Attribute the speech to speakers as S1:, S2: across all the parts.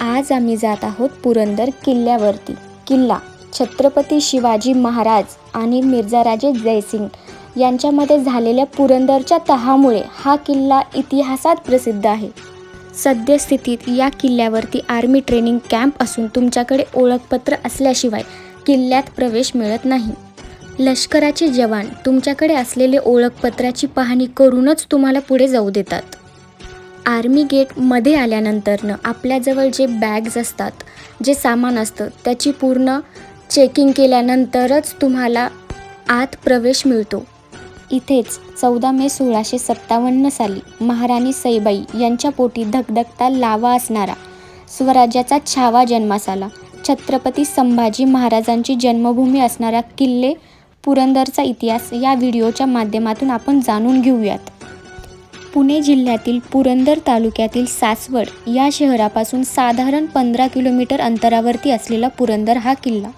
S1: आज आम्ही जात आहोत पुरंदर किल्ल्यावरती. किल्ला छत्रपती शिवाजी महाराज आणि मिर्झाराजे जयसिंग यांच्यामध्ये झालेल्या पुरंदरच्या तहामुळे हा किल्ला इतिहासात प्रसिद्ध आहे. सद्यस्थितीत या किल्ल्यावरती आर्मी ट्रेनिंग कॅम्प असून तुमच्याकडे ओळखपत्र असल्याशिवाय किल्ल्यात प्रवेश मिळत नाही. लष्कराचे जवान तुमच्याकडे असलेले ओळखपत्राची पाहणी करूनच तुम्हाला पुढे जाऊ देतात. आर्मी गेटमध्ये आल्यानंतरनं आपल्याजवळ जे बॅग्स असतात जे सामान असतं त्याची पूर्ण चेकिंग केल्यानंतरच तुम्हाला आत प्रवेश मिळतो. इथेच चौदा मे सोळाशे सत्तावन्न साली महाराणी सईबाई यांच्या पोटी धगधगता लावा असणारा स्वराज्याचा छावा जन्मास आला. छत्रपती संभाजी महाराजांची जन्मभूमी असणारा किल्ले पुरंदरचा इतिहास या व्हिडिओच्या माध्यमातून आपण जाणून घेऊयात. पुणे जिल्ह्यातील पुरंदर तालुक्यातील सासवड या शहरापासून साधारण पंधरा किलोमीटर अंतरावरती असलेला पुरंदर हा किल्ला.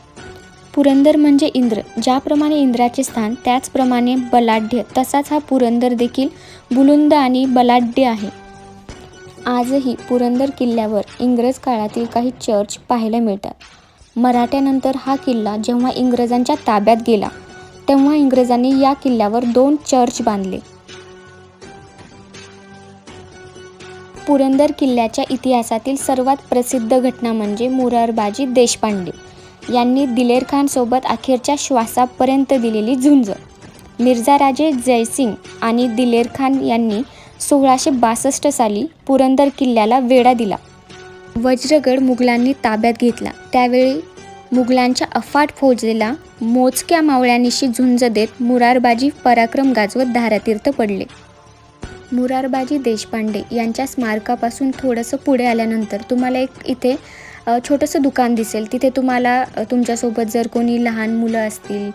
S1: पुरंदर म्हणजे इंद्र ज्याप्रमाणे इंद्राचे स्थान त्याचप्रमाणे बलाढ्य तसाच हा पुरंदर देखील बुलुंद आणि बलाढ्य आहे. आजही पुरंदर किल्ल्यावर इंग्रज काळातील काही चर्च पाहायला मिळतात. मराठ्यानंतर हा किल्ला जेव्हा इंग्रजांच्या ताब्यात गेला तेव्हा इंग्रजांनी या किल्ल्यावर दोन चर्च बांधले. पुरंदर किल्ल्याच्या इतिहासातील सर्वात प्रसिद्ध घटना म्हणजे मुरारबाजी देशपांडे. यांनी दिलेर खानसोबत अखेरच्या श्वासापर्यंत दिलेली झुंज. मिर्झाराजे जयसिंग आणि दिलेर खान यांनी सोळाशे बासष्ट साली पुरंदर किल्ल्याला वेढा दिला. वज्रगड मुघलांनी ताब्यात घेतला. त्यावेळी मुघलांच्या अफाट फौजेला मोजक्या मावळ्यांनीशी झुंज देत मुरारबाजी पराक्रम गाजवत धारातीर्थ पडले. मुरारबाजी देशपांडे यांच्या स्मारकापासून थोडंसं पुढे आल्यानंतर तुम्हाला एक इथे छोटंसं दुकान दिसेल. तिथे तुम्हाला तुमच्यासोबत जर कोणी लहान मुलं असतील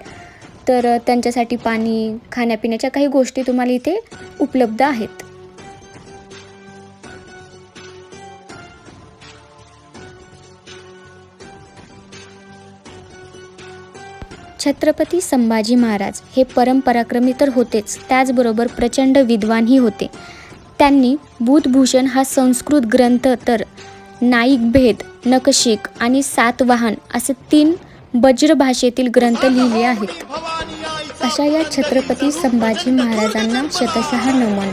S1: तर त्यांच्यासाठी पाणी खाण्यापिण्याच्या काही गोष्टी तुम्हाला इथे उपलब्ध आहेत. छत्रपती संभाजी महाराज हे परमपराक्रमी तर होतेच त्याचबरोबर प्रचंड विद्वानही होते. त्यांनी बुधभूषण हा संस्कृत ग्रंथ तर नाईक भेद नकशिक आणि सातवाहन असे तीन बज्र भाषेतील ग्रंथ लिहिले आहेत. अशा या छत्रपती संभाजी महाराजांना शतशः नमन.